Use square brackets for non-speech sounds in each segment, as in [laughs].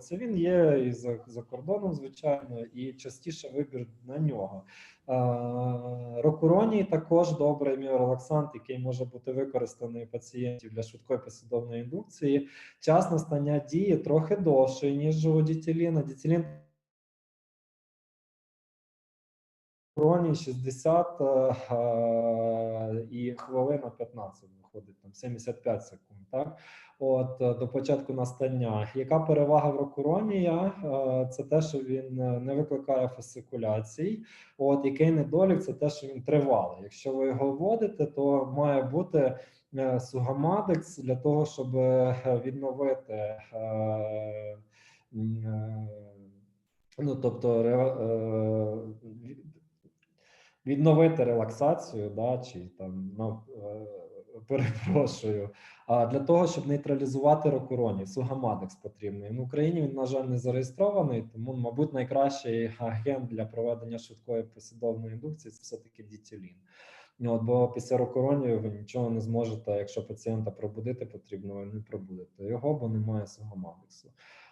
Це він є і за, за кордоном, звичайно, і частіше вибір на нього. Рокуроній також добрий міорелаксант, який може бути використаний пацієнтів для швидкої послідовної індукції. Час настання дії трохи довший, ніж у дітіліна. Дітілін Рокуроній 60 е, е, і хвилина 15 виходить, там 75 секунд, так? От е, до початку настання. Яка перевага в рокуронія? Е, Це те, що він не викликає фасикуляцій. От який недолік, це те, що він тривалий. Якщо ви його вводите, то має бути сугамадекс для того, щоб відновити. Ну, тобто, відновити релаксацію, да, чи там ну, е, перепрошую. А для того, щоб нейтралізувати рокуроні, сугамадекс потрібний. В Україні він, на жаль, не зареєстрований, тому, мабуть, найкращий агент для проведення швидкої послідовної індукції це все-таки дітілін. Ну, От, бо після рокуронію ви нічого не зможете, якщо пацієнта пробудити потрібно, не пробудете його, бо немає сугамадексу.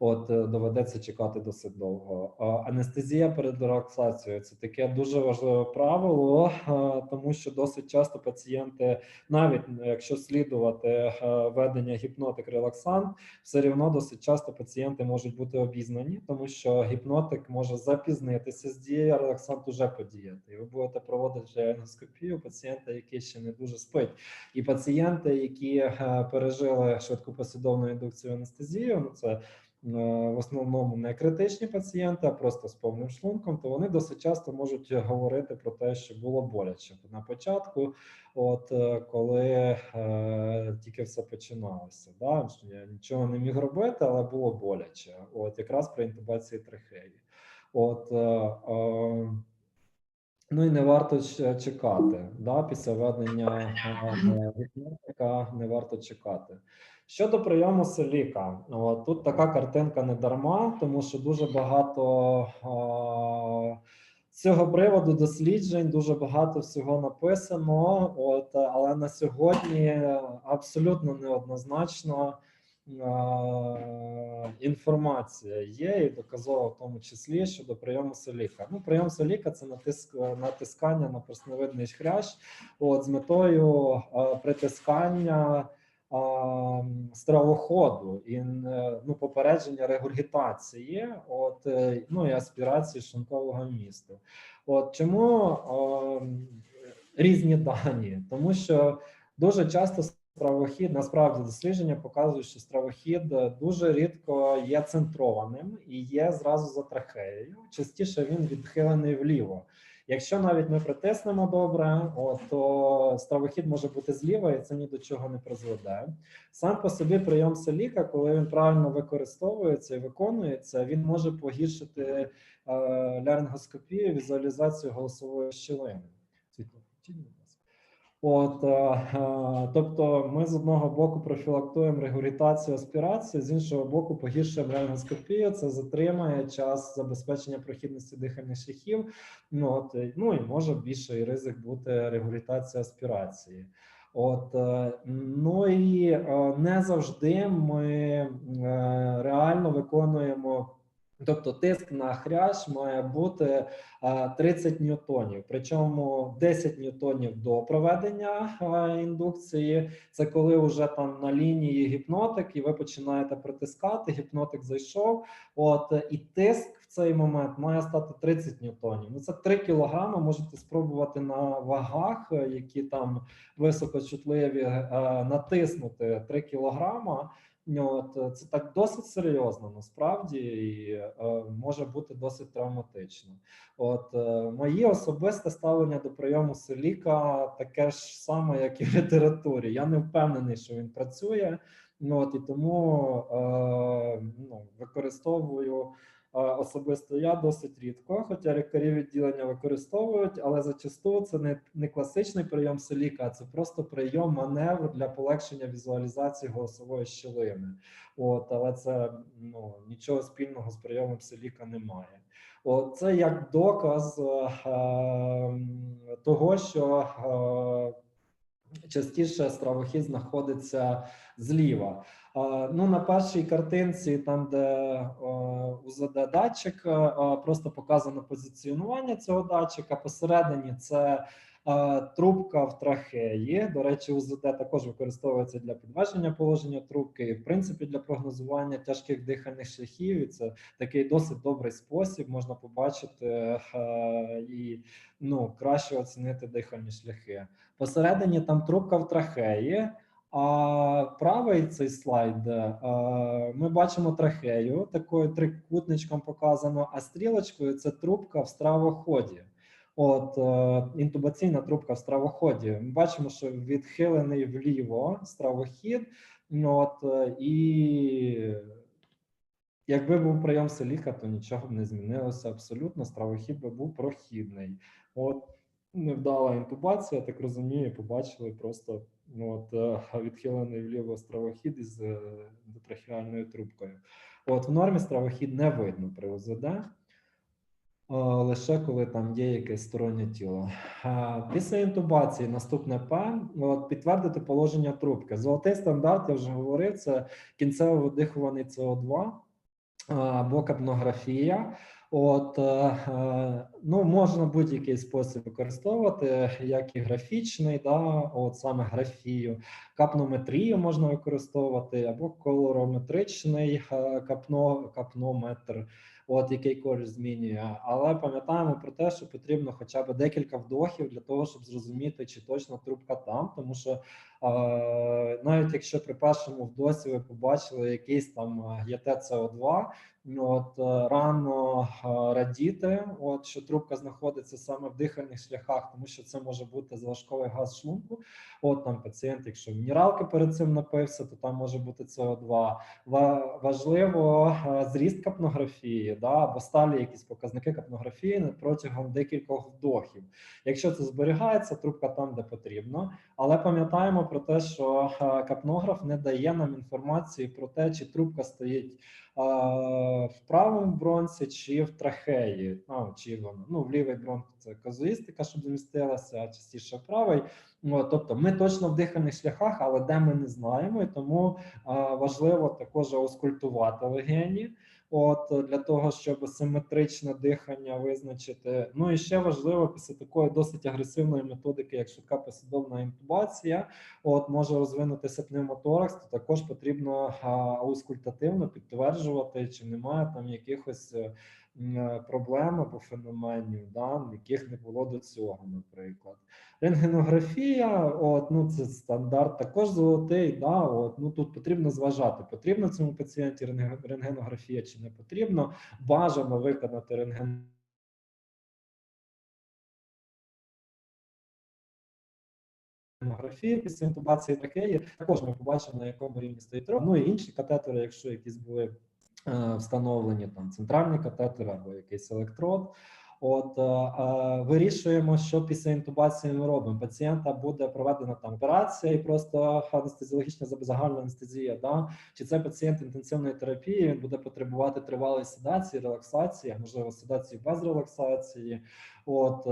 От е, доведеться чекати досить довго. Анестезія перед релаксацією це таке дуже важливе правило, е, тому що досить часто пацієнти, навіть якщо слідувати е, ведення гіпнотик релаксант, все рівно досить часто пацієнти можуть бути обізнані, тому що гіпнотик може запізнитися з дією, а релаксант уже подіяти. І ви будете проводити ендоскопію пацієнта, який ще не дуже спить. І пацієнти, які пережили швидку послідовну індукцію анестезію, ну це в основному не критичні пацієнти, а просто з повним шлунком, то вони досить часто можуть говорити про те, що було боляче на початку, от е, коли е, тільки все починалося. Да? Я нічого не міг робити, але було боляче. От якраз при інтубації трахеї. От, е, е, Ну і не варто чекати. Да? Після введення е, гіпнотика не варто чекати. Щодо прийому селіка, от, тут така картинка не дарма, тому що дуже багато е, цього приводу досліджень, дуже багато всього написано. От, але на сьогодні абсолютно неоднозначно е, інформація є і доказова в тому числі щодо прийому соліка. Ну, прийом соліка це натиск, натискання на пресновидний хрящ от, з метою е, притискання стравоходу і е, ну, попередження регургітації, от, е, ну і аспірації шлункового місту. От чому е, різні дані? Тому що дуже часто стравохід, насправді дослідження показують, що стравохід дуже рідко є центрованим і є зразу за трахеєю. Частіше він відхилений вліво. Якщо навіть ми притиснемо добре, от, то стравохід може бути зліва, і це ні до чого не призведе. Сам по собі прийом селіка, коли він правильно використовується і виконується, він може погіршити е, ларингоскопію, візуалізацію голосової щілини. От, е, е, тобто, ми з одного боку профілактуємо регурітацію аспірацію, з іншого боку, погіршуємо ларингоскопію, Це затримає час забезпечення прохідності дихальних шляхів. Ну от е, ну і може більший ризик бути регурітація аспірації. От ну і не завжди ми реально виконуємо. Тобто тиск на хрящ має бути е, 30 ньютонів, причому 10 ньютонів до проведення е, індукції. Це коли вже там на лінії гіпнотик, і ви починаєте притискати. Гіпнотик зайшов. От е, і тиск в цей момент має стати 30 ньютонів. Ну це 3 кілограми. Можете спробувати на вагах, е, які там високочутливі, е, натиснути 3 кілограма. Ну, От е, це так досить серйозно, насправді, і е, може бути досить травматично. От е, моє особисте ставлення до прийому селіка таке ж саме, як і в літературі. Я не впевнений, що він працює. Ну от і тому е, ну, використовую особисто я досить рідко, хоча лікарі відділення використовують, але зачасту це не, не класичний прийом селіка, а це просто прийом маневр для полегшення візуалізації голосової щілини. От, але це ну, нічого спільного з прийомом селіка немає. О, це як доказ е, е, того, що е, частіше стравохід знаходиться зліва. Ну, на першій картинці, там, де УЗД датчик, просто показано позиціонування цього датчика. Посередині це трубка в трахеї. До речі, УЗД також використовується для підваження положення трубки, і в принципі для прогнозування тяжких дихальних шляхів. І це такий досить добрий спосіб. Можна побачити і ну, краще оцінити дихальні шляхи. Посередині там трубка в трахеї. А правий цей слайд е, ми бачимо трахею, такою трикутничком показано, а стрілочкою це трубка в стравоході. От е, інтубаційна трубка в стравоході. Ми бачимо, що відхилений вліво стравохід. От е, і якби був прийом селіха, то нічого б не змінилося абсолютно. Стравохід би був прохідний. От невдала інтубація, так розумію, побачили просто от, е, [laughs] відхилений вліво стравохід із е, дотрахеальною трубкою. От в нормі стравохід не видно при ОЗД, е, лише коли там є якесь стороннє тіло. Після інтубації наступне П от, підтвердити положення трубки. Золотий стандарт, я вже говорив, це кінцево видихуваний СО2 або капнографія. От, е, е, ну, можна будь-який спосіб використовувати, як і графічний, да, от саме графію, капнометрію можна використовувати, або колорометричний е, капно, капнометр, от який колір змінює. Але пам'ятаємо про те, що потрібно хоча б декілька вдохів для того, щоб зрозуміти, чи точно трубка там, тому що навіть якщо при першому вдосі ви побачили якийсь там ГТ-СО2, Ну, От е, рано е, радіти, от що трубка знаходиться саме в дихальних шляхах, тому що це може бути залишковий газ шлунку. От там пацієнт, якщо мінералки перед цим напився, то там може бути СО2. Важливо е, зріст капнографії, да, або сталі якісь показники капнографії протягом декількох вдохів. Якщо це зберігається, трубка там, де потрібно. Але пам'ятаємо про те, що е, капнограф не дає нам інформації про те, чи трубка стоїть в правому бронці чи в трахеї. Ну, чи воно ну в лівий бронх це казуїстика, щоб змістилася, а частіше правий. Ну, тобто, ми точно в дихальних шляхах, але де ми не знаємо, і тому а, важливо також аускультувати легені. От для того, щоб симетричне дихання визначити. Ну і ще важливо після такої досить агресивної методики, як швидка послідовна інтубація, от може розвинутися пневмоторакс, то також потрібно аускультативно підтверджувати, чи немає там якихось е, е, проблем або феноменів, да, яких не було до цього, наприклад. Рентгенографія, от ну це стандарт, також золотий. Да, от ну тут потрібно зважати, потрібно цьому пацієнті рентген- рентгенографія чи не потрібно. Бажано виконати рентген. Рентгенографію після інтубації трахеї. Також ми побачимо, на якому рівні стоїть трохи. Ну і інші катетери, якщо якісь були встановлені там центральні катетер або якийсь електрод. От е, вирішуємо, що після інтубації ми робимо. Пацієнта буде проведена там операція і просто анестезіологічна загальна анестезія. Да? Чи це пацієнт інтенсивної терапії? Він буде потребувати тривалої седації, релаксації, можливо седації без релаксації. От е,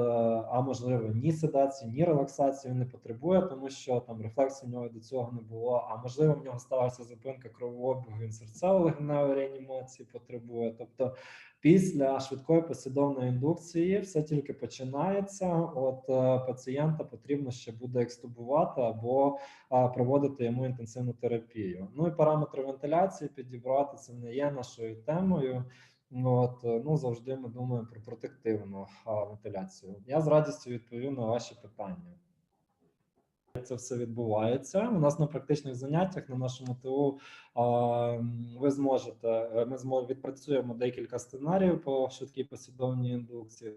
а можливо, ні седації, ні релаксації він не потребує, тому що там рефлексу в нього до цього не було. А можливо, в нього сталася зупинка кровообігу, він серцево-легеневої реанімації потребує. Тобто, після швидкої послідовної індукції все тільки починається. От е, пацієнта потрібно ще буде екстубувати або е, проводити йому інтенсивну терапію. Ну і параметри вентиляції підібрати це не є нашою темою. Ну, От, е, ну завжди ми думаємо про протективну вентиляцію. Я з радістю відповів на ваші питання. Це все відбувається. У нас на практичних заняттях на нашому ТУ ви зможете. е, Ми відпрацюємо декілька сценаріїв по швидкій послідовній індукції.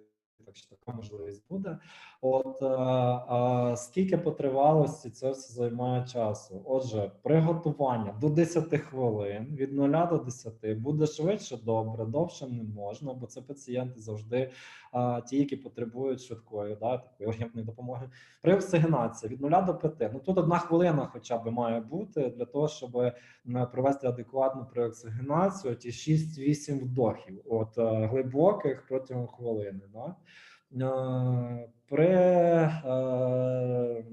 Так що така можливість буде. От е, а, скільки по тривалості це все займає часу? Отже, приготування до 10 хвилин від 0 до 10 буде швидше, добре, довше не можна, бо це пацієнти завжди а, ті, які потребують швидкої, да, такої ургентної допомоги. При оксигенації від 0 до 5. Ну тут одна хвилина, хоча б має бути для того, щоб м, провести адекватну преоксигенацію, ті 6-8 вдохів, от е, глибоких протягом хвилини. Да? Е, При, е,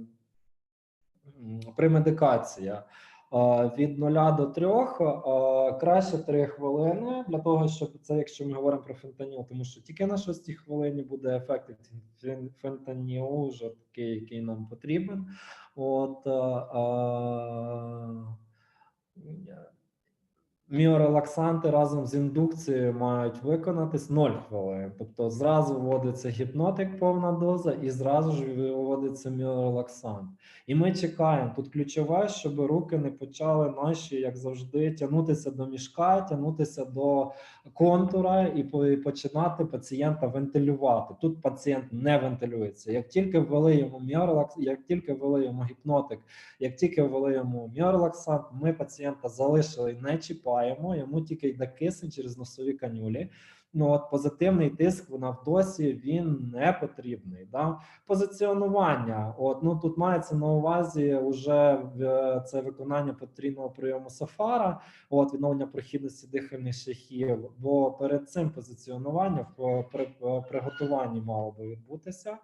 при медикації Е, Від 0 до 3 краще 3 хвилини для того, щоб це, якщо ми говоримо про фентаніл, тому що тільки на 6 хвилині буде ефект від фен- вже такий, який нам потрібен. От, Міорелаксанти разом з індукцією мають виконатись 0 хвилин. Тобто зразу вводиться гіпнотик, повна доза, і зразу ж вводиться міорелаксант. І ми чекаємо. Тут ключове, щоб руки не почали наші, як завжди, тягнутися до мішка, тягнутися до контура і починати пацієнта вентилювати. Тут пацієнт не вентилюється. Як тільки ввели йому міорелакс, як тільки ввели йому гіпнотик, як тільки ввели йому міорелаксант, ми пацієнта залишили не чіпаємо, йому тільки йде кисень через носові канюлі. Ну от позитивний тиск на вдосі він не потрібний. Да? Позиціонування. От ну тут мається на увазі вже в- це виконання потрійного прийому сафара, от відновлення прохідності дихальних шляхів. Бо перед цим позиціонуванням в при приготуванні мало би відбутися.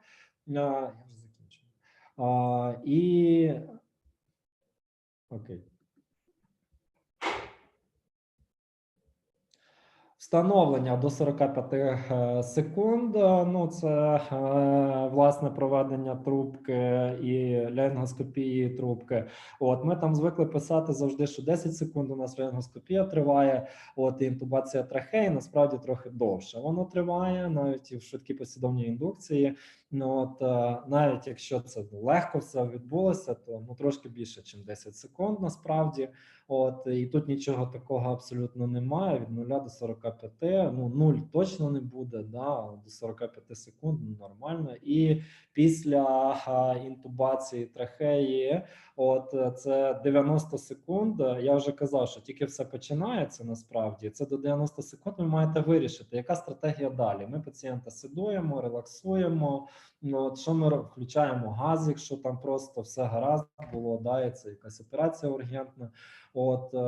Я вже закінчив. А, і окей. Встановлення до 45 е, секунд. е, Ну, це е, власне проведення трубки і ленгоскопії трубки. От ми там звикли писати завжди, що 10 секунд у нас ленгоскопія триває. От інтубація трахеї насправді трохи довше. Воно триває навіть і в швидкій послідовній індукції. Ну от е, навіть якщо це легко все відбулося, то ну трошки більше, ніж 10 секунд насправді. От і тут нічого такого абсолютно немає. Від 0 до 45, ну 0 точно не буде. Да, до 45 секунд ну, нормально. І після інтубації трахеї, от е, це 90 секунд. Я вже казав, що тільки все починається насправді. Це до 90 секунд. Ви маєте вирішити, яка стратегія далі. Ми пацієнта сидуємо, релаксуємо. Ну, от що ми включаємо газ, якщо там просто все гаразд було, да, якась операція ургентна. От е,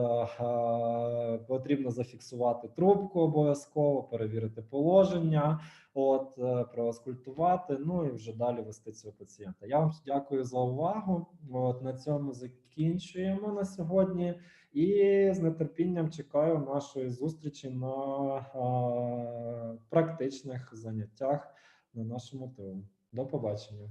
е, потрібно зафіксувати трубку обов'язково, перевірити положення, от е, проаскультувати. Ну і вже далі вести цього пацієнта. Я вам дякую за увагу. От на цьому закінчуємо на сьогодні. І з нетерпінням чекаю нашої зустрічі на е, практичних заняттях на нашому ТУ. До побачення.